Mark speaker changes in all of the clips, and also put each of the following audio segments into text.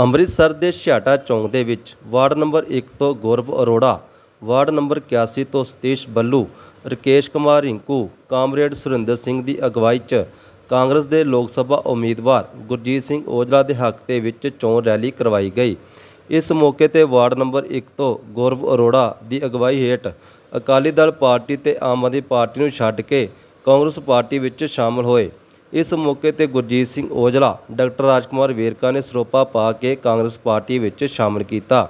Speaker 1: ਅੰਮ੍ਰਿਤਸਰ ਦੇ ਛਿਆਟਾ ਚੌਂਕ ਦੇ ਵਿੱਚ ਵਾਰਡ ਨੰਬਰ 1 ਤੋਂ ਗੌਰਵ ਅਰੋੜਾ, ਵਾਰਡ ਨੰਬਰ 81 ਤੋਂ ਸਤੀਸ਼ ਬੱਲੂ, ਰਕੇਸ਼ ਕੁਮਾਰ ਰਿੰਕੂ, ਕਾਮਰੇਡ ਸੁਰਿੰਦਰ ਸਿੰਘ ਦੀ ਅਗਵਾਈ 'ਚ ਕਾਂਗਰਸ ਦੇ ਲੋਕ ਸਭਾ ਉਮੀਦਵਾਰ ਗੁਰਜੀਤ ਸਿੰਘ ਔਜਲਾ ਦੇ ਹੱਕ ਦੇ ਵਿੱਚ ਚੋਣ ਰੈਲੀ ਕਰਵਾਈ ਗਈ। ਇਸ ਮੌਕੇ ਤੇ ਵਾਰਡ ਨੰਬਰ 1 ਤੋਂ ਗੌਰਵ ਅਰੋੜਾ ਦੀ ਅਗਵਾਈ ਹੇਠ ਅਕਾਲੀ ਦਲ ਪਾਰਟੀ ਤੇ ਆਮ ਆਦਮੀ ਪਾਰਟੀ ਨੂੰ ਛੱਡ ਕੇ ਕਾਂਗਰਸ ਪਾਰਟੀ ਵਿੱਚ ਸ਼ਾਮਲ ਹੋਏ। ਇਸ ਮੌਕੇ ਤੇ ਗੁਰਜੀਤ ਸਿੰਘ ਔਜਲਾ, ਡਾਕਟਰ ਰਾਜਕੁਮਾਰ ਵੇਰਕਾ ਨੇ ਸਰੋਪਾ ਪਾ ਕੇ ਕਾਂਗਰਸ ਪਾਰਟੀ ਵਿੱਚ ਸ਼ਾਮਲ ਕੀਤਾ।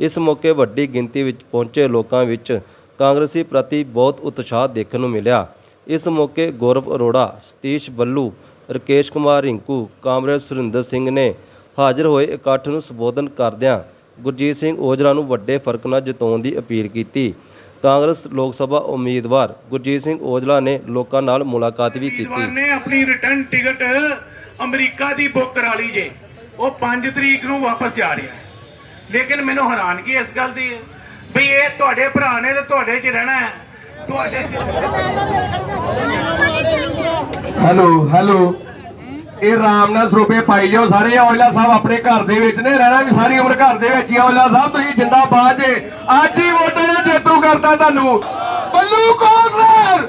Speaker 1: ਇਸ ਮੌਕੇ ਵੱਡੀ ਗਿਣਤੀ ਵਿੱਚ ਪਹੁੰਚੇ ਲੋਕਾਂ ਵਿੱਚ ਕਾਂਗਰਸੀ ਪ੍ਰਤੀ ਬਹੁਤ ਉਤਸ਼ਾਹ ਦੇਖਣ ਨੂੰ ਮਿਲਿਆ। ਇਸ ਮੌਕੇ ਗੌਰਵ ਅਰੋੜਾ, ਸਤੀਸ਼ ਬੱਲੂ, ਰਕੇਸ਼ ਕੁਮਾਰ ਰਿੰਕੂ, ਕਾਮਰੇਡ ਸੁਰਿੰਦਰ ਸਿੰਘ ਨੇ ਹਾਜ਼ਰ ਹੋਏ ਇਕੱਠ ਨੂੰ ਸੰਬੋਧਨ ਕਰਦਿਆਂ ਗੁਰਜੀਤ ਸਿੰਘ ਔਜਲਾ ਨੂੰ ਵੱਡੇ ਫ਼ਰਕ ਨਾਲ ਜਿਤਾਉਣ ਦੀ ਅਪੀਲ ਕੀਤੀ। ਕਾਂਗਰਸ ਲੋਕ ਸਭਾ ਉਮੀਦਵਾਰ ਗੁਰਜੀਤ ਸਿੰਘ ਔਜਲਾ ਨੇ ਲੋਕਾਂ ਨਾਲ ਮੁਲਾਕਾਤ ਵੀ ਕੀਤੀ।
Speaker 2: ਨੇ ਆਪਣੀ ਰਿਟਰਨ ਟਿਕਟ ਅਮਰੀਕਾ ਦੀ ਬੁੱਕ ਕਰਾ ਲਈ ਜੇ। ਉਹ 5 ਤਰੀਕ ਨੂੰ ਵਾਪਸ ਜਾ ਰਿਹਾ ਹੈ। ਲੇਕਿਨ ਮੈਨੂੰ ਹੈਰਾਨਗੀ ਇਸ ਗੱਲ ਦੀ ਹੈ ਵੀ ਇਹ ਤੁਹਾਡੇ ਭਰਾ ਨੇ ਤੇ ਤੁਹਾਡੇ 'ਚ ਰਹਿਣਾ ਹੈ। ਤੁਹਾਡੇ
Speaker 3: ਹੈਲੋ ਹੈਲੋ ਇਹ ਰਾਮ ਨਾਲ ਸਰੂਪੇ ਪਾਈ ਜਾਓ। ਸਾਰੇ ਔਜਲਾ ਸਾਹਿਬ ਆਪਣੇ ਘਰ ਦੇ ਵਿੱਚ ਨੇ, ਰਹਿਣਾ ਵੀ ਸਾਰੀ ਉਮਰ ਘਰ ਦੇ ਵਿੱਚ ਹੀ ਔਜਲਾ ਸਾਹਿਬ, ਤੁਸੀਂ ਜਿੰਦਾਬਾਦ ਜੇ। ਅੱਜ ਹੀ ਵੋਟਾਂ ਨੇ ਜੇਤੂ ਕਰਤਾ ਤੁਹਾਨੂੰ। ਬੱਲੂ ਕੌਂਸਲਰ,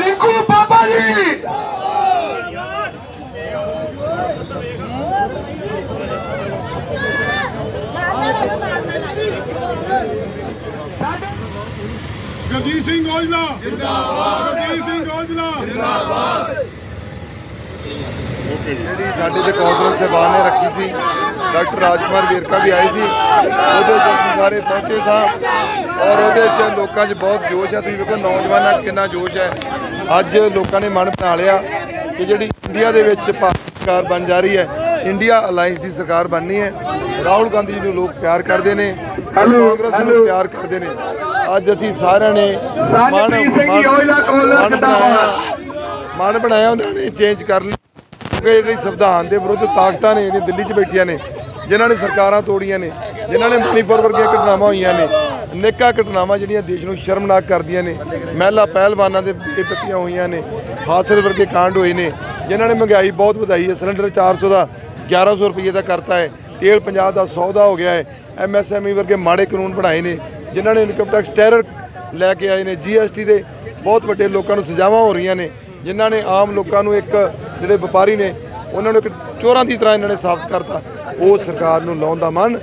Speaker 3: ਰਿੰਕੂ ਬਾਬਾ ਜੀ।
Speaker 4: ਗੁਰਜੀਤ ਸਿੰਘ ਔਜਲਾ। ਜਿੰਦਾਬਾਦ। ਗੁਰਜੀਤ ਸਿੰਘ ਔਜਲਾ।
Speaker 5: ਜਿਹੜੀ ਸਾਡੇ ਤੇ ਕਾਨਫਰੰਸ ਸਭਾ ਨੇ ਰੱਖੀ ਸੀ ਡਾਕਟਰ ਰਾਜਕੁਮਾਰ ਵੇਰਕਾ ਵੀ ਆਏ ਸੀ ਉਹਦੇ ਵਿੱਚ ਅਸੀਂ ਸਾਰੇ ਪਹੁੰਚੇ ਸਾਂ ਔਰ ਉਹਦੇ 'ਚ ਲੋਕਾਂ 'ਚ ਬਹੁਤ ਜੋਸ਼ ਹੈ। ਤੁਸੀਂ ਵੇਖੋ ਨੌਜਵਾਨਾਂ 'ਚ ਕਿੰਨਾ ਜੋਸ਼ ਹੈ। ਅੱਜ ਲੋਕਾਂ ਨੇ ਮਨ ਬਣਾ ਲਿਆ ਕਿ ਜਿਹੜੀ ਇੰਡੀਆ ਦੇ ਵਿੱਚ ਭਾਰਤ ਸਰਕਾਰ ਬਣ ਜਾ ਰਹੀ ਹੈ ਇੰਡੀਆ ਅਲਾਈਅੰਸ ਦੀ ਸਰਕਾਰ ਬਣਨੀ ਹੈ। ਰਾਹੁਲ ਗਾਂਧੀ ਜੀ ਨੂੰ ਲੋਕ ਪਿਆਰ ਕਰਦੇ ਨੇ ਕਾਂਗਰਸ ਨੂੰ। ਪਿਆਰ ਕਰਦੇ ਨੇ। ਅੱਜ ਅਸੀਂ ਸਾਰਿਆਂ ਨੇ ਮਨ
Speaker 3: ਜਿੰਦਾਬਾਦ।
Speaker 5: ਬਣਾਇਆ। ਮਨ ਬਣਾਇਆ ਉਹਨਾਂ ਨੇ ਚੇਂਜ ਕਰ ਲਈ ਕਿਉਂਕਿ ਜਿਹੜੀ ਸੰਵਿਧਾਨ ਦੇ ਵਿਰੁੱਧ ਤਾਕਤਾਂ ਨੇ, ਜਿਹੜੀਆਂ ਦਿੱਲੀ 'ਚ ਬੈਠੀਆਂ ਨੇ, ਜਿਨ੍ਹਾਂ ਨੇ ਸਰਕਾਰਾਂ ਤੋੜੀਆਂ ਨੇ, ਜਿਨ੍ਹਾਂ ਨੇ ਮਨੀਪੁਰ ਵਰਗੀਆਂ ਘਟਨਾਵਾਂ ਹੋਈਆਂ ਨੇ, ਅਨੇਕਾਂ ਘਟਨਾਵਾਂ ਜਿਹੜੀਆਂ ਦੇਸ਼ ਨੂੰ ਸ਼ਰਮਨਾਕ ਕਰਦੀਆਂ ਨੇ, ਮਹਿਲਾ ਪਹਿਲਵਾਨਾਂ ਦੇ ਬੇਪਤੀਆਂ ਹੋਈਆਂ ਨੇ, ਹਾਥਰ ਵਰਗੇ ਕਾਂਡ ਹੋਏ ਨੇ, ਜਿਨ੍ਹਾਂ ਨੇ ਮਹਿੰਗਾਈ ਬਹੁਤ ਵਧਾਈ ਹੈ, ਸਿਲੰਡਰ 400 ਦਾ 1100 ਰੁਪਏ ਦਾ ਕਰਤਾ ਹੈ, ਤੇਲ 50 ਦਾ 100 ਦਾ ਹੋ ਗਿਆ ਹੈ ਐਮਐਸਐਮਈ ਵਰਗੇ ਮਾੜੇ ਕਾਨੂੰਨ ਬਣਾਏ ਨੇ, ਜਿਨ੍ਹਾਂ ਨੇ ਇਨਕਮ ਟੈਕਸ ਟੈਰਰ ਲੈ ਕੇ ਆਏ ਨੇ ਜੀਐਸਟੀ ਦੇ ਬਹੁਤ ਵੱਡੇ ਲੋਕਾਂ ਨੂੰ ਸਜ਼ਾਵਾਂ ਹੋ ਰਹੀਆਂ ਨੇ ਜਿਨ੍ਹਾਂ ਨੇ ਆਮ ਲੋਕਾਂ ਨੂੰ ਇੱਕ ਜਿਹੜੇ ਵਪਾਰੀ ਨੇ ਉਹਨਾਂ ਨੂੰ ਇੱਕ ਚੋਰਾਂ ਦੀ ਤਰ੍ਹਾਂ ਇਹਨਾਂ ਨੇ ਸਾਬਤ ਕਰਤਾ। ਉਹ ਸਰਕਾਰ ਨੂੰ ਲਾਉਣ ਦਾ ਮਨ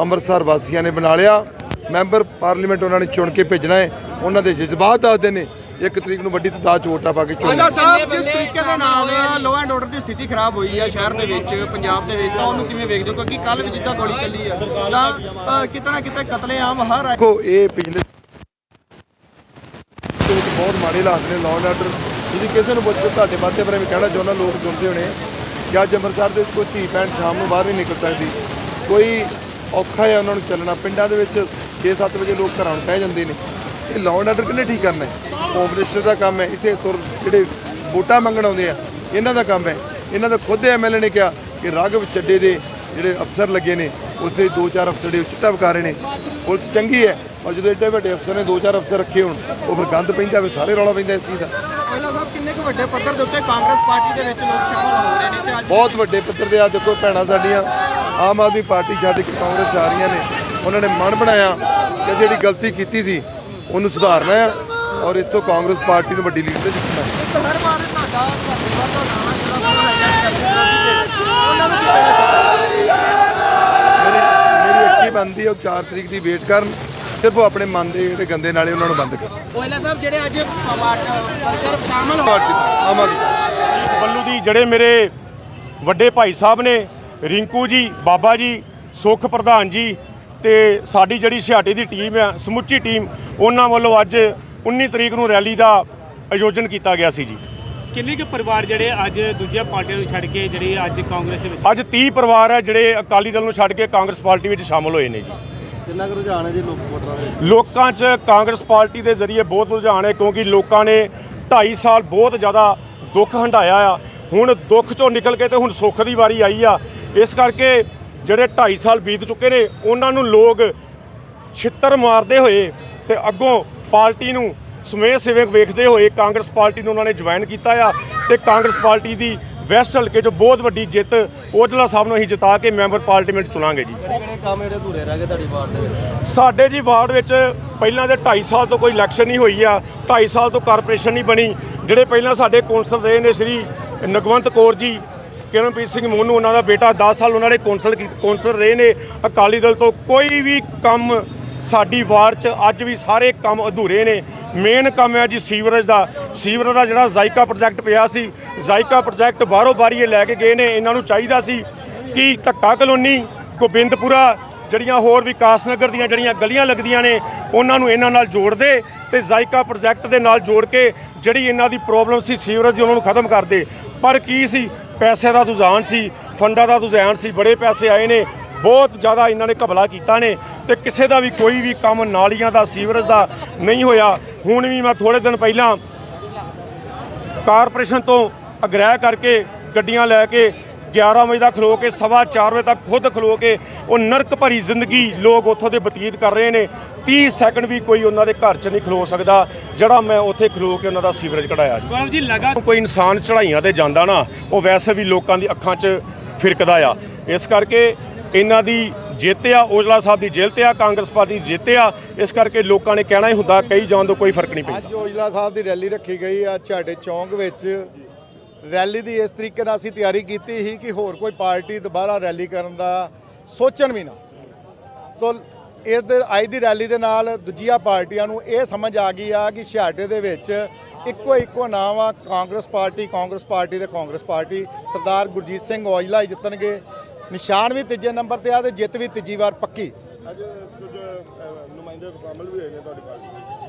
Speaker 5: ਅੰਮ੍ਰਿਤਸਰ ਵਾਸੀਆਂ ਨੇ ਬਣਾ ਲਿਆ। ਮੈਂਬਰ ਪਾਰਲੀਮੈਂਟ ਉਹਨਾਂ ਨੇ ਚੁਣ ਕੇ ਭੇਜਣਾ ਹੈ। ਉਹਨਾਂ ਦੇ ਜਜ਼ਬਾਤ ਦੱਸਦੇ ਨੇ ਇੱਕ ਤਰੀਕ ਨੂੰ ਵੱਡੀ ਤਾਦਾਦ ਚ ਵੋਟਾਂ ਪਾ ਕੇ ਚੁਣਨਾ
Speaker 6: ਪਹਿਲਾਂ ਸਾਹਿਬ ਜਿਸ ਤਰੀਕੇ ਦੇ ਨਾਲ ਲੋ ਐਂਡ ਆਰਡਰ ਦੀ ਸਥਿਤੀ ਖਰਾਬ ਹੋਈ ਹੈ ਸ਼ਹਿਰ ਦੇ ਵਿੱਚ ਪੰਜਾਬ ਦੇ ਵਿੱਚ ਤਾਂ ਉਹਨੂੰ ਕਿਵੇਂ ਵੇਖਦੇ ਹੋ? ਕਿਉਂਕਿ ਕੱਲ ਵੀ ਜਿੱਦਾਂ ਗੋਲੀ ਚੱਲੀ ਹੈ ਤਾਂ ਅ, ਕਿਤੇ ਕਤਲੇਆਮ ਹਰ
Speaker 5: ਦੇਖੋ ਇਹ ਪਿਛਲੇ ਬਹੁਤ ਮਾੜੇ ਹਾਲਾਤ ਨੇ ਲਾਅ ਐਂਡ ਆਰਡਰ ਤੁਸੀਂ ਕਿਸੇ ਨੂੰ ਪੁੱਛੋ ਤੁਹਾਡੇ ਬਾਤੇ ਬਾਰੇ ਵੀ ਕਹਿਣਾ ਚਾਹੁੰਦਾ ਲੋਕ ਸੁਣਦੇ ਹੋਣੇ ਕਿ ਅੱਜ ਅੰਮ੍ਰਿਤਸਰ ਦੇ ਵਿੱਚ ਕੋਈ ਧੀ ਭੈਣ ਸ਼ਾਮ ਨੂੰ ਬਾਹਰ ਨਹੀਂ ਨਿਕਲ ਸਕਦੀ। ਕੋਈ ਔਖਾ ਹੈ ਉਹਨਾਂ ਨੂੰ ਚੱਲਣਾ, ਪਿੰਡਾਂ ਦੇ ਵਿੱਚ 6-7 ਵਜੇ ਲੋਕ ਘਰਾਂ ਨੂੰ ਪੈ ਜਾਂਦੇ ਨੇ। ਇਹ ਲਾਅ ਐਂਡ ਆਰਡਰ ਕਿੰਨੇ ਠੀਕ ਕਰਨਾ ਹੈ? ਹੋਮ ਮਿਨਿਸਟਰ ਦਾ ਕੰਮ ਹੈ, ਇੱਥੇ ਤੁਰ ਜਿਹੜੇ ਵੋਟਾਂ ਮੰਗਣ ਆਉਂਦੇ ਆ, ਇਹਨਾਂ ਦਾ ਕੰਮ ਹੈ। ਇਹਨਾਂ ਦਾ ਖੁਦ ਐਮਐਲਏ ਨੇ ਕਿਹਾ ਕਿ ਰਾਘਵ ਚੱਡੇ ਦੇ ਜਿਹੜੇ ਅਫਸਰ ਲੱਗੇ ਨੇ, ਉਸਦੇ ਦੋ ਚਾਰ ਅਫਸਰ ਦੇ ਚਿੱਟਾ ਵਿਕਾ ਰਹੇ ਨੇ। ਪੁਲਿਸ ਚੰਗੀ ਹੈ ਔਰ ਜਦੋਂ ਏਡੇ ਵੱਡੇ ਅਫਸਰ ਨੇ ਦੋ ਚਾਰ ਅਫਸਰ ਰੱਖੇ ਹੋਣ ਉਹ ਫਿਰ ਗੰਦ ਪੈਂਦਾ ਫਿਰ ਸਾਰੇ ਰੌਲਾ ਪੈਂਦਾ ਇਸ ਚੀਜ਼ ਦਾ।
Speaker 6: ਪਹਿਲਾਂ ਸਾਹਿਬ ਕਿੰਨੇ ਕੁ ਵੱਡੇ ਪੱਧਰ ਦੇ ਉੱਤੇ ਕਾਂਗਰਸ ਪਾਰਟੀ ਦੇ ਵਿੱਚ ਲੋਕ ਸ਼ਾਮਲ ਹੋ ਰਹੇ ਨੇ ਤੇ ਅੱਜ
Speaker 5: ਬਹੁਤ ਵੱਡੇ ਪੱਧਰ ਤੇ ਆ ਦੇਖੋ ਭੈਣਾਂ ਸਾਡੀਆਂ ਆਮ ਆਦਮੀ ਪਾਰਟੀ ਛੱਡ ਕੇ ਕਾਂਗਰਸ ਆ ਰਹੀਆਂ ਨੇ। ਉਹਨਾਂ ਨੇ ਮਨ ਬਣਾਇਆ ਕਿ ਜਿਹੜੀ ਗਲਤੀ ਕੀਤੀ ਸੀ ਉਹਨੂੰ ਸੁਧਾਰਨਾ ਹੈ ਔਰ ਇੱਥੋਂ ਕਾਂਗਰਸ ਪਾਰਟੀ ਨੂੰ ਵੱਡੀ ਲੀਡ ਤੇ ਜਿੱਤਣਾ ਹੈ।
Speaker 6: ਹਰ ਵਾਰ ਤੁਹਾਡਾ ਦਾ
Speaker 5: ਮੇਰੀ ਮੇਰੀ ਅੱਖੀ ਬੰਦੀ ਹੈ ਉਹ 4 ਤਰੀਕ ਦੀ ਵੇਟ ਕਰਨ। ਸਿਰਫ ਉਹ ਆਪਣੇ ਮਨ ਦੇ ਜਿਹੜੇ ਗੰਦੇ ਨਾਲੇ ਉਹਨਾਂ ਨੂੰ ਬੰਦ ਕਰਨ
Speaker 6: ਕੋਇਲਾ ਸਾਹਿਬ ਜਿਹੜੇ ਅੱਜ ਵਰਕਰ ਸ਼ਾਮਲ ਹੋ
Speaker 4: ਇਸ ਬੱਲੂ ਦੀ ਜਿਹੜੇ ਮੇਰੇ ਵੱਡੇ ਭਾਈ ਸਾਹਿਬ ਨੇ ਰਿੰਕੂ ਜੀ ਬਾਬਾ ਜੀ ਸੁਖ ਪ੍ਰਧਾਨ ਜੀ ਤੇ ਸਾਡੀ ਜਿਹੜੀ ਛਿਆਟੇ ਦੀ ਟੀਮ ਆ ਸਮੁੱਚੀ ਟੀਮ ਉਹਨਾਂ ਵੱਲੋਂ ਅੱਜ 19 ਤਰੀਕ ਨੂੰ ਰੈਲੀ ਦਾ ਆਯੋਜਨ ਕੀਤਾ ਗਿਆ ਸੀ ਜੀ।
Speaker 7: ਕਿੰਨੇ ਕੁ ਪਰਿਵਾਰ ਜਿਹੜੇ ਅੱਜ ਦੂਜੀਆਂ ਪਾਰਟੀਆਂ ਨੂੰ ਛੱਡ ਕੇ ਜਿਹੜੇ ਅੱਜ ਕਾਂਗਰਸ ਦੇ ਵਿੱਚ
Speaker 4: ਅੱਜ 30 ਪਰਿਵਾਰ ਹੈ ਜਿਹੜੇ ਅਕਾਲੀ ਦਲ ਨੂੰ ਛੱਡ ਕੇ ਕਾਂਗਰਸ ਪਾਰਟੀ ਵਿੱਚ ਸ਼ਾਮਲ ਹੋਏ ਨੇ ਜੀ।
Speaker 3: ਕਿੰਨਾ ਕੁ ਰੁਝਾਨ ਹੈ ਜੀ ਲੋਕ ਵੋਟਰਾਂ ਦੇ
Speaker 4: ਲੋਕਾਂ 'ਚ ਕਾਂਗਰਸ ਪਾਰਟੀ ਦੇ ਜ਼ਰੀਏ ਬਹੁਤ ਰੁਝਾਨ ਹੈ ਕਿਉਂਕਿ ਲੋਕਾਂ ਨੇ 2.5 ਸਾਲ ਬਹੁਤ ਜ਼ਿਆਦਾ ਦੁੱਖ ਹੰਢਾਇਆ ਆ। ਹੁਣ ਦੁੱਖ 'ਚੋਂ ਨਿਕਲ ਕੇ ਤੇ ਹੁਣ ਸੁੱਖ ਦੀ ਵਾਰੀ ਆਈ ਆ। ਇਸ ਕਰਕੇ ਜਿਹੜੇ 2.5 ਸਾਲ ਬੀਤ ਚੁੱਕੇ ਨੇ, ਉਹਨਾਂ ਨੂੰ ਲੋਕ ਛਿੱਤਰ ਮਾਰਦੇ ਹੋਏ ਤੇ ਅੱਗੋਂ ਪਾਰਟੀ ਨੂੰ ਸਮੇਤ ਸੇਵਕ ਵੇਖਦੇ ਹੋਏ ਕਾਂਗਰਸ ਪਾਰਟੀ ਨੂੰ ਉਹਨਾਂ ਨੇ ਜੁਆਇਨ ਕੀਤਾ ਆ ਤੇ ਕਾਂਗਰਸ ਪਾਰਟੀ ਦੀ ਵੈਸਟ ਹਲਕੇ 'ਚ ਬਹੁਤ ਵੱਡੀ ਜਿੱਤ ਔਜਲਾ ਸਾਹਿਬ ਨੂੰ ਅਸੀਂ ਜਿਤਾ ਕੇ ਮੈਂਬਰ ਪਾਰਲੀਮੈਂਟ ਚੁਣਾਂਗੇ ਜੀ।
Speaker 6: ਕਿਹੜੇ ਕੰਮ ਜਿਹੜੇ ਅਧੂਰੇ ਰਹਿ ਗਏ ਤੁਹਾਡੀ ਵਾਰਡ ਦੇ ਵਿੱਚ?
Speaker 4: ਸਾਡੇ ਜੀ ਵਾਰਡ ਵਿੱਚ ਪਹਿਲਾਂ ਦੇ 2.5 ਸਾਲ ਤੋਂ ਕੋਈ ਇਲੈਕਸ਼ਨ ਨਹੀਂ ਹੋਈ ਆ 2.5 ਸਾਲ ਤੋਂ ਕਾਰਪੋਰੇਸ਼ਨ ਨਹੀਂ ਬਣੀ। ਜਿਹੜੇ ਪਹਿਲਾਂ ਸਾਡੇ ਕੌਂਸਲ ਰਹੇ ਨੇ ਸ੍ਰੀ ਨਗਵੰਤ ਕੌਰ ਜੀ ਕਿਰਨਪ੍ਰੀਤ ਸਿੰਘ ਮੋਨੂ ਉਹਨਾਂ ਦਾ ਬੇਟਾ 10 ਸਾਲ ਉਹਨਾਂ ਨੇ ਕੌਂਸਲ ਕੌਂਸਲ ਰਹੇ ਨੇ। ਅਕਾਲੀ ਦਲ ਤੋਂ ਕੋਈ ਵੀ ਕੰਮ ਸਾਡੀ ਵਾਰਡ 'ਚ ਅੱਜ ਵੀ ਸਾਰੇ ਕੰਮ ਅਧੂਰੇ ਨੇ। ਮੇਨ ਕੰਮ ਹੈ ਜੀ ਸੀਵਰੇਜ ਦਾ। ਸੀਵਰੇਜ ਦਾ ਜਿਹੜਾ ਜ਼ਾਇਕਾ ਪ੍ਰੋਜੈਕਟ ਪਿਆ ਸੀ ਜ਼ਾਇਕਾ ਪ੍ਰੋਜੈਕਟ ਬਾਹਰੋਂ ਬਾਰੀ ਇਹ ਲੈ ਕੇ ਗਏ ਨੇ। ਇਹਨਾਂ ਨੂੰ ਚਾਹੀਦਾ ਸੀ ਕਿ ਧੱਕਾ ਕਲੋਨੀ, ਗੋਬਿੰਦਪੁਰਾ, ਜਿਹੜੀਆਂ ਹੋਰ ਵਿਕਾਸ ਨਗਰ ਦੀਆਂ ਜਿਹੜੀਆਂ ਗਲੀਆਂ ਲੱਗਦੀਆਂ ਨੇ, ਉਹਨਾਂ ਨੂੰ ਇਹਨਾਂ ਨਾਲ ਜੋੜ ਦੇ ਤੇ ਜ਼ਾਇਕਾ ਪ੍ਰੋਜੈਕਟ ਦੇ ਨਾਲ ਜੋੜ ਕੇ ਜਿਹੜੀ ਇਹਨਾਂ ਦੀ ਪ੍ਰੋਬਲਮ ਸੀ ਸੀਵਰੇਜ ਦੀ, ਉਹਨਾਂ ਨੂੰ ਖਤਮ ਕਰ ਦੇ। ਪਰ ਕੀ ਸੀ? ਪੈਸੇ ਦਾ ਰੁਝਾਨ ਸੀ, ਫੰਡਾਂ ਦਾ ਰੁਝਾਨ ਸੀ, ਬੜੇ ਪੈਸੇ ਆਏ ਨੇ। ਬਹੁਤ ਜ਼ਿਆਦਾ ਇਹਨਾਂ ਨੇ ਘਬਲਾ ਕੀਤਾ ਨੇ। ਤੇ ਕਿਸੇ ਦਾ ਵੀ ਕੋਈ ਵੀ ਕੰਮ ਨਾਲੀਆਂ ਦਾ ਸੀਵਰੇਜ ਦਾ ਨਹੀਂ ਹੋਇਆ। ਹੁਣ ਵੀ ਮੈਂ ਥੋੜੇ ਦਿਨ ਪਹਿਲਾਂ ਕਾਰਪੋਰੇਸ਼ਨ ਤੋਂ ਅਗ੍ਰਹਿ ਕਰਕੇ ਗੱਡੀਆਂ ਲੈ ਕੇ 11 ਵਜੇ ਦਾ ਖਲੋ ਕੇ ਸਵਾ 4 ਵਜੇ ਤੱਕ ਖੁਦ ਖਲੋ ਕੇ ਉਹ ਨਰਕ ਭਰੀ ਜ਼ਿੰਦਗੀ ਲੋਕ ਉੱਥੋਂ ਦੇ ਬਤੀਤ ਕਰ ਰਹੇ ਨੇ। 30 ਸੈਕਿੰਡ ਵੀ ਕੋਈ ਉਹਨਾਂ ਦੇ ਘਰ 'ਚ ਨਹੀਂ ਖਲੋ ਸਕਦਾ ਜਿਹੜਾ ਮੈਂ ਉੱਥੇ ਖਲੋ ਕੇ ਉਹਨਾਂ ਦਾ ਸੀਵਰੇਜ ਕਢਾਇਆ ਜੀ। ਕੋਈ ਇਨਸਾਨ ਚੜਾਈਆਂ ਤੇ ਜਾਂਦਾ ਨਾ ਉਹ ਵੈਸੇ ਵੀ ਲੋਕਾਂ ਦੀ ਅੱਖਾਂ 'ਚ ਫਿਰਕਦਾ ਆ। ਇਸ ਕਰਕੇ ਇਹਨਾਂ ਦੀ ਜਿੱਤਿਆ, ਔਜਲਾ ਸਾਹਿਬ ਦੀ ਜਿੱਤ ਆ, ਕਾਂਗਰਸ ਪਾਰਟੀ ਜਿੱਤਿਆ, ਇਸ ਕਰਕੇ ਲੋਕਾਂ ਨੇ ਕਹਿਣਾ ਹੀ ਹੁੰਦਾ ਕਈ ਜਾਣ ਤੋਂ ਕੋਈ ਫ਼ਰਕ ਨਹੀਂ ਪੈਂਦਾ।
Speaker 8: ਅੱਜ ਔਜਲਾ ਸਾਹਿਬ ਦੀ ਰੈਲੀ ਰੱਖੀ ਗਈ ਆ ਸਾਡੇ ਚੌਂਕ ਵਿੱਚ। ਰੈਲੀ ਦੀ ਇਸ ਤਰੀਕੇ ਨਾਲ ਅਸੀਂ ਤਿਆਰੀ ਕੀਤੀ ਸੀ ਕਿ ਹੋਰ ਕੋਈ ਪਾਰਟੀ ਦੁਬਾਰਾ ਰੈਲੀ ਕਰਨ ਦਾ ਸੋਚਣ ਵੀ ਨਾ। ਤੋ ਦੇ ਅੱਜ ਦੀ ਰੈਲੀ ਦੇ ਨਾਲ ਦੂਜੀਆਂ ਪਾਰਟੀਆਂ ਨੂੰ ਇਹ ਸਮਝ ਆ ਗਈ ਆ ਕਿ ਛਿਆਟੇ ਦੇ ਵਿੱਚ ਇੱਕੋ ਇੱਕੋ ਨਾਮ ਆ, ਕਾਂਗਰਸ ਪਾਰਟੀ ਕਾਂਗਰਸ ਪਾਰਟੀ ਤੇ ਕਾਂਗਰਸ ਪਾਰਟੀ। ਸਰਦਾਰ ਗੁਰਜੀਤ ਸਿੰਘ ਔਜਲਾ ਹੀ ਜਿੱਤਣਗੇ। ਨਿਸ਼ਾਨ ਵੀ ਤੀਜੇ ਨੰਬਰ ਤੇ ਆ ਤੇ ਜਿੱਤ ਵੀ ਤੀਜੀ ਵਾਰ ਪੱਕੀ।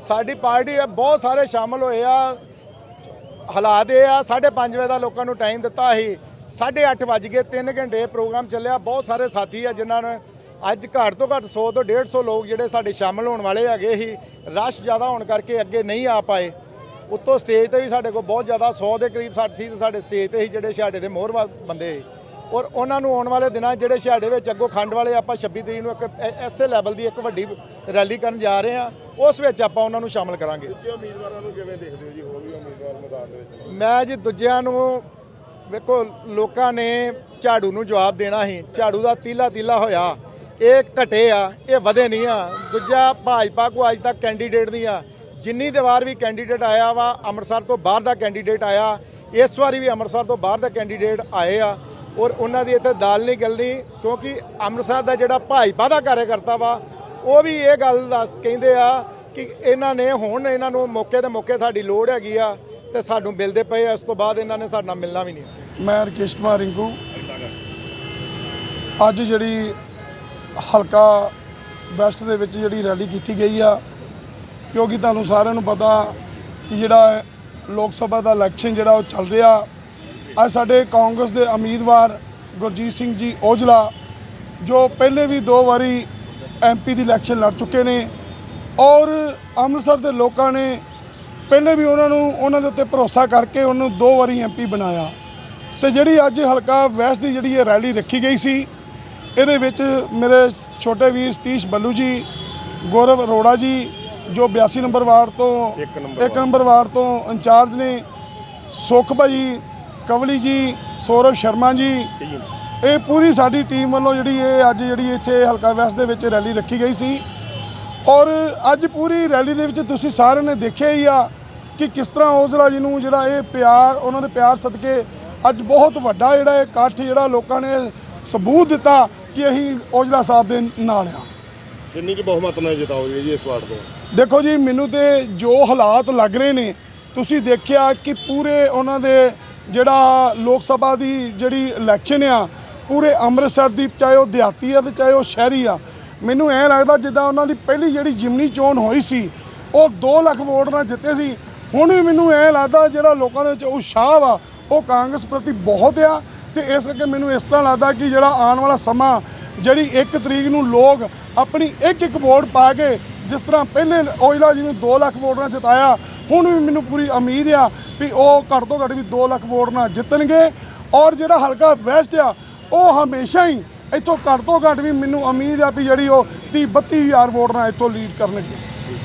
Speaker 8: ਸਾਡੀ ਪਾਰਟੀ ਆ ਬਹੁਤ ਸਾਰੇ ਸ਼ਾਮਲ ਹੋਏ ਆ। ਹਾਲਾਤ ਇਹ ਆ 5:30 ਵਜੇ ਦਾ ਲੋਕਾਂ ਨੂੰ ਟਾਈਮ ਦਿੱਤਾ ਸੀ। 8:30 ਵੱਜ ਗਏ 3 ਘੰਟੇ ਪ੍ਰੋਗਰਾਮ ਚੱਲਿਆ। ਬਹੁਤ ਸਾਰੇ ਸਾਥੀ ਆ ਜਿਨ੍ਹਾਂ ਨੇ ਅੱਜ ਘੱਟ ਤੋਂ ਘੱਟ 100 ਤੋਂ 150 ਲੋਕ ਜਿਹੜੇ ਸਾਡੇ ਸ਼ਾਮਲ ਹੋਣ ਵਾਲੇ ਹੈਗੇ ਸੀ ਰਸ਼ ਜ਼ਿਆਦਾ ਹੋਣ ਕਰਕੇ ਅੱਗੇ ਨਹੀਂ ਆ ਪਾਏ। ਉੱਤੋਂ ਸਟੇਜ ਤੇ ਵੀ ਸਾਡੇ ਕੋਲ ਬਹੁਤ ਜ਼ਿਆਦਾ 100 ਦੇ ਕਰੀਬ ਸਾਥੀ ਸਾਡੇ ਸਟੇਜ ਤੇ ਸੀ ਜਿਹੜੇ ਛਾੜੇ ਦੇ ਮੋਹਰ ਬੰਦੇ ਸੀ। ਔਰ ਉਹਨਾਂ ਨੂੰ ਆਉਣ ਵਾਲੇ ਦਿਨਾਂ ਜਿਹੜੇ ਛਾੜੇ ਵਿੱਚ ਅੱਗੋਂ ਖੰਡ ਵਾਲੇ ਆਪਾਂ 26 ਤਰੀਕ ਨੂੰ ਇੱਕ ਐਸੇ ਲੈਵਲ ਦੀ ਇੱਕ ਵੱਡੀ ਰੈਲੀ ਕਰਨ ਜਾ ਰਹੇ ਹਾਂ ਉਸ ਵਿੱਚ ਆਪਾਂ ਉਹਨਾਂ ਨੂੰ ਸ਼ਾਮਲ ਕਰਾਂਗੇ। ਮੈਂ ਜੀ ਦੂਜਿਆਂ ਨੂੰ ਵੇਖੋ ਲੋਕਾਂ ਨੇ ਝਾੜੂ ਨੂੰ ਜਵਾਬ ਦੇਣਾ ਸੀ। ਝਾੜੂ ਦਾ ਤੀਲਾ ਤੀਲਾ ਹੋਇਆ। ਇਹ ਘਟੇ ਆ ਇਹ ਵਧੇ ਨਹੀਂ ਆ। ਦੂਜਾ ਭਾਜਪਾ ਕੋ ਅੱਜ ਤੱਕ ਕੈਂਡੀਡੇਟ ਨਹੀਂ ਆ। ਜਿੰਨੀ ਦੇ ਵਾਰ ਵੀ ਕੈਂਡੀਡੇਟ ਆਇਆ ਵਾ ਅੰਮ੍ਰਿਤਸਰ ਤੋਂ ਬਾਹਰ ਦਾ ਕੈਂਡੀਡੇਟ ਆਇਆ। ਇਸ ਵਾਰੀ ਵੀ ਅੰਮ੍ਰਿਤਸਰ ਤੋਂ ਬਾਹਰ ਦਾ ਕੈਂਡੀਡੇਟ ਆਏ ਆ। ਔਰ ਉਹਨਾਂ ਦੀ ਇੱਥੇ ਦਾਲ ਨਹੀਂ ਗਲਦੀ, ਕਿਉਂਕਿ ਅੰਮ੍ਰਿਤਸਰ ਦਾ ਜਿਹੜਾ ਭਾਜਪਾ ਦਾ ਕਾਰਜਕਰਤਾ ਵਾ, ਉਹ ਵੀ ਇਹ ਗੱਲ ਦੱਸ ਕਹਿੰਦੇ ਆ ਕਿ ਇਹਨਾਂ ਨੇ ਹੁਣ ਇਹਨਾਂ ਨੂੰ ਮੌਕੇ ਤੇ ਮੌਕੇ ਸਾਡੀ ਲੋੜ ਹੈਗੀ ਆ ਤੇ ਸਾਨੂੰ ਮਿਲਦੇ ਪਏ ਆ, ਇਸ ਤੋਂ ਬਾਅਦ ਇਹਨਾਂ ਨੇ ਸਾਡੇ ਨਾਲ ਮਿਲਣਾ ਵੀ ਨਹੀਂ।
Speaker 9: ਮੈਂ ਰਕੇਸ਼ ਕੁਮਾਰ ਰਿੰਕੂ। ਅੱਜ ਜਿਹੜੀ ਹਲਕਾ ਵੈਸਟ ਦੇ ਵਿੱਚ ਜਿਹੜੀ ਰੈਲੀ ਕੀਤੀ ਗਈ ਆ, ਕਿਉਂਕਿ ਤੁਹਾਨੂੰ ਸਾਰਿਆਂ ਨੂੰ ਪਤਾ ਕਿ ਜਿਹੜਾ ਲੋਕ ਸਭਾ ਦਾ ਇਲੈਕਸ਼ਨ ਜਿਹੜਾ ਉਹ ਚੱਲ ਰਿਹਾ ਅੱਜ ਸਾਡੇ ਕਾਂਗਰਸ ਦੇ ਉਮੀਦਵਾਰ ਗੁਰਜੀਤ ਸਿੰਘ ਜੀ ਔਜਲਾ ਜੋ ਪਹਿਲੇ ਵੀ ਦੋ ਵਾਰੀ ਐਮਪੀ ਦੀ ਇਲੈਕਸ਼ਨ ਲੜ ਚੁੱਕੇ ਨੇ ਔਰ ਅੰਮ੍ਰਿਤਸਰ ਦੇ ਲੋਕਾਂ ਨੇ ਪਹਿਲੇ ਵੀ ਉਹਨਾਂ ਨੂੰ ਉਹਨਾਂ ਦੇ ਉੱਤੇ ਭਰੋਸਾ ਕਰਕੇ ਉਹਨੂੰ ਦੋ ਵਾਰੀ ਐਮਪੀ ਬਣਾਇਆ। ਤੇ ਜਿਹੜੀ ਅੱਜ ਹਲਕਾ ਵੈਸਟ ਦੀ ਜਿਹੜੀ ਇਹ ਰੈਲੀ ਰੱਖੀ ਗਈ ਸੀ ਇਹਦੇ ਵਿੱਚ ਮੇਰੇ ਛੋਟੇ ਵੀਰ ਸਤੀਸ਼ ਬੱਲੂ ਜੀ ਗੌਰਵ ਅਰੋੜਾ ਜੀ ਜੋ 82 ਨੰਬਰ ਵਾਰਡ ਤੋਂ ਇੱਕ ਨੰਬਰ ਵਾਰਡ ਤੋਂ ਇੰਚਾਰਜ ਨੇ ਸੁਖ ਭਾਈ ਕਵਲੀ ਜੀ ਸੌਰਵ ਸ਼ਰਮਾ ਜੀ ਇਹ ਪੂਰੀ ਸਾਡੀ ਟੀਮ ਵੱਲੋਂ ਜਿਹੜੀ ਇਹ ਅੱਜ ਜਿਹੜੀ ਇੱਥੇ ਹਲਕਾ ਵੈਸਟ ਦੇ ਵਿੱਚ ਰੈਲੀ ਰੱਖੀ ਗਈ ਸੀ। ਔਰ ਅੱਜ ਪੂਰੀ ਰੈਲੀ ਦੇ ਵਿੱਚ ਤੁਸੀਂ ਸਾਰਿਆਂ ਨੇ ਦੇਖਿਆ ਹੀ ਆ ਕਿ ਕਿਸ ਤਰ੍ਹਾਂ ਔਜਲਾ ਜੀ ਨੂੰ ਜਿਹੜਾ ਇਹ ਪਿਆਰ ਉਹਨਾਂ ਦੇ ਪਿਆਰ ਸਦਕੇ ਅੱਜ ਬਹੁਤ ਵੱਡਾ ਜਿਹੜਾ ਇਹ ਇਕੱਠ ਜਿਹੜਾ ਲੋਕਾਂ ਨੇ ਸਬੂਤ ਦਿੱਤਾ ਕਿ ਅਸੀਂ ਔਜਲਾ ਸਾਹਿਬ ਦੇ ਨਾਲ ਆ।
Speaker 10: ਕਿੰਨੀ ਕੁ ਬਹੁਮਤ ਨਾਲ ਜਿਤਾਓਗੇ ਜੀ ਇਸ ਵਾਰਡ ਤੋਂ।
Speaker 9: ਦੇਖੋ ਜੀ ਮੈਨੂੰ ਤੇ ਜੋ ਹਾਲਾਤ ਲੱਗ ਰਹੇ ਨੇ ਤੁਸੀਂ ਦੇਖਿਆ ਕਿ ਪੂਰੇ ਉਹਨਾਂ ਦੇ ਜਿਹੜਾ ਲੋਕ ਸਭਾ ਦੀ ਜਿਹੜੀ ਇਲੈਕਸ਼ਨ ਆ, ਪੂਰੇ ਅੰਮ੍ਰਿਤਸਰ ਦੀ, ਚਾਹੇ ਉਹ ਦਿਹਾਤੀ ਆ ਤੇ ਚਾਹੇ ਉਹ ਸ਼ਹਿਰੀ ਆ, ਮੈਨੂੰ ਐਂ ਲੱਗਦਾ ਜਿੱਦਾਂ ਉਹਨਾਂ ਦੀ ਪਹਿਲੀ ਜਿਹੜੀ ਜਿਮਨੀ ਚੋਣ ਹੋਈ ਸੀ, ਉਹ 2 ਲੱਖ ਵੋਟ ਨਾਲ ਜਿੱਤੇ ਸੀ। ਹੁਣ ਵੀ ਮੈਨੂੰ ਐਂ ਲੱਗਦਾ ਜਿਹੜਾ ਲੋਕਾਂ ਦੇ ਵਿੱਚ ਉਤਸ਼ਾਹ ਵਾ ਉਹ ਕਾਂਗਰਸ ਪ੍ਰਤੀ ਬਹੁਤ ਆ ਤੇ ਇਸ ਕਰਕੇ ਮੈਨੂੰ ਇਸ ਤਰ੍ਹਾਂ ਲੱਗਦਾ ਕਿ ਜਿਹੜਾ ਆਉਣ ਵਾਲਾ ਸਮਾਂ, ਜਿਹੜੀ 1 ਤਰੀਕ ਨੂੰ ਲੋਕ ਆਪਣੀ ਇੱਕ ਇੱਕ ਵੋਟ ਪਾ ਕੇ ਜਿਸ ਤਰ੍ਹਾਂ ਪਹਿਲੇ ਔਜਲਾ ਜੀ ਨੂੰ 2 ਲੱਖ ਵੋਟ ਨਾਲ ਜਿਤਾਇਆ ਹੁਣ ਵੀ ਮੈਨੂੰ ਪੂਰੀ ਉਮੀਦ ਆ ਵੀ ਉਹ ਘੱਟ ਤੋਂ ਘੱਟ ਵੀ 2 ਲੱਖ ਵੋਟ ਨਾਲ ਜਿੱਤਣਗੇ। ਔਰ ਜਿਹੜਾ ਹਲਕਾ ਵੈਸਟ ਆ, ਉਹ ਹਮੇਸ਼ਾ ਹੀ ਇੱਥੋਂ ਘੱਟ ਤੋਂ ਘੱਟ ਵੀ ਮੈਨੂੰ ਉਮੀਦ ਆ ਵੀ ਜਿਹੜੀ ਉਹ 30 32000 ਵੋਟ ਨਾਲ ਇੱਥੋਂ ਲੀਡ ਕਰਨਗੇ।